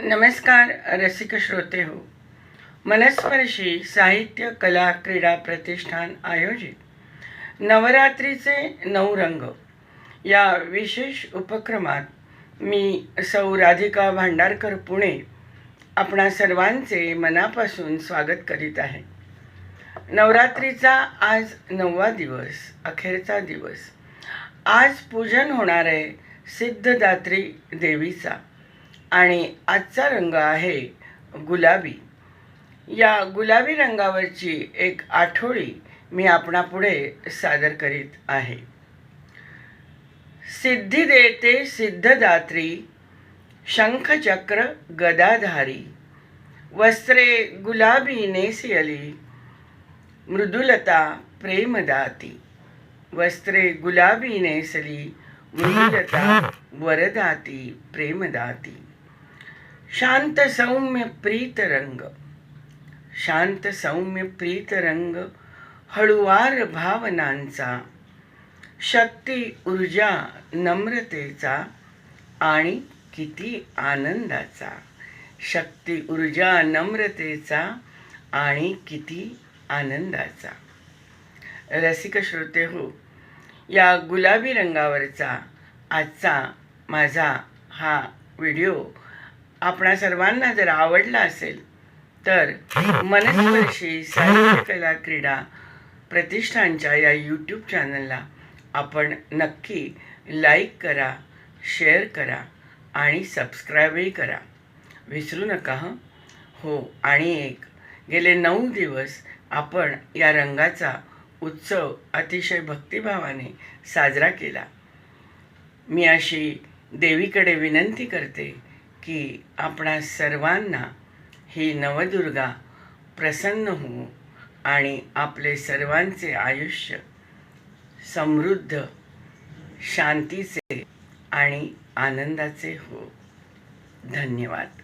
नमस्कार रसिक श्रोते हो. मनस्पर्शी साहित्य कला क्रीडा प्रतिष्ठान आयोजित. नवरात्रीचे नऊ रंग या विशेष उपक्रमात मी सौ राधिका भांडारकर पुणे आपणा सर्वांचे मनापासून स्वागत करीत आहे. नवरात्रीचा आज नववा दिवस अखेरचा दिवस. आज पूजन होणार आहे सिद्धदात्री देवीचा. आणि आजचा रंग आहे गुलाबी. या गुलाबी रंगावरची एक आठवडी मी आपणापुढे सादर करीत आहे. सिद्धी देते सिद्धदात्री शंखचक्र गदाधारी वस्त्रे गुलाबी नेसियली मृदुलता प्रेमदाती वस्त्रे गुलाबी नेसली मृदुलता वरदाती प्रेमदाती. शांत सौम्य प्रीत रंग। शांत सौम्य प्रीत रंग हळुवार भावनांचा शक्ती ऊर्जा नम्रतेचा आणि किती आनंदाचा। शक्ती ऊर्जा नम्रतेचा आणि किती आनंदाचा। रसिक श्रोते हो या गुलाबी रंगावरचा आजचा माझा हा व्हिडिओ आपणा सर्वांना जर आवडला असेल तर मनस्पर्शी साहित्य कला क्रीडा प्रतिष्ठानच्या या यूट्यूब चॅनलला आपण नक्की लाईक करा शेअर करा आणि सबस्क्राईबही करा. विसरू नका हं? हो आणि एक गेले नऊ दिवस आपण या रंगाचा उत्सव अतिशय भक्तिभावाने साजरा केला. मी अशी देवीकडे विनंती करते की आपणा सर्वांना ही नवदुर्गा प्रसन्न होऊ आणि आपले सर्वांचे आयुष्य समृद्ध शांतीचे आणि आनंदाचे हो धन्यवाद.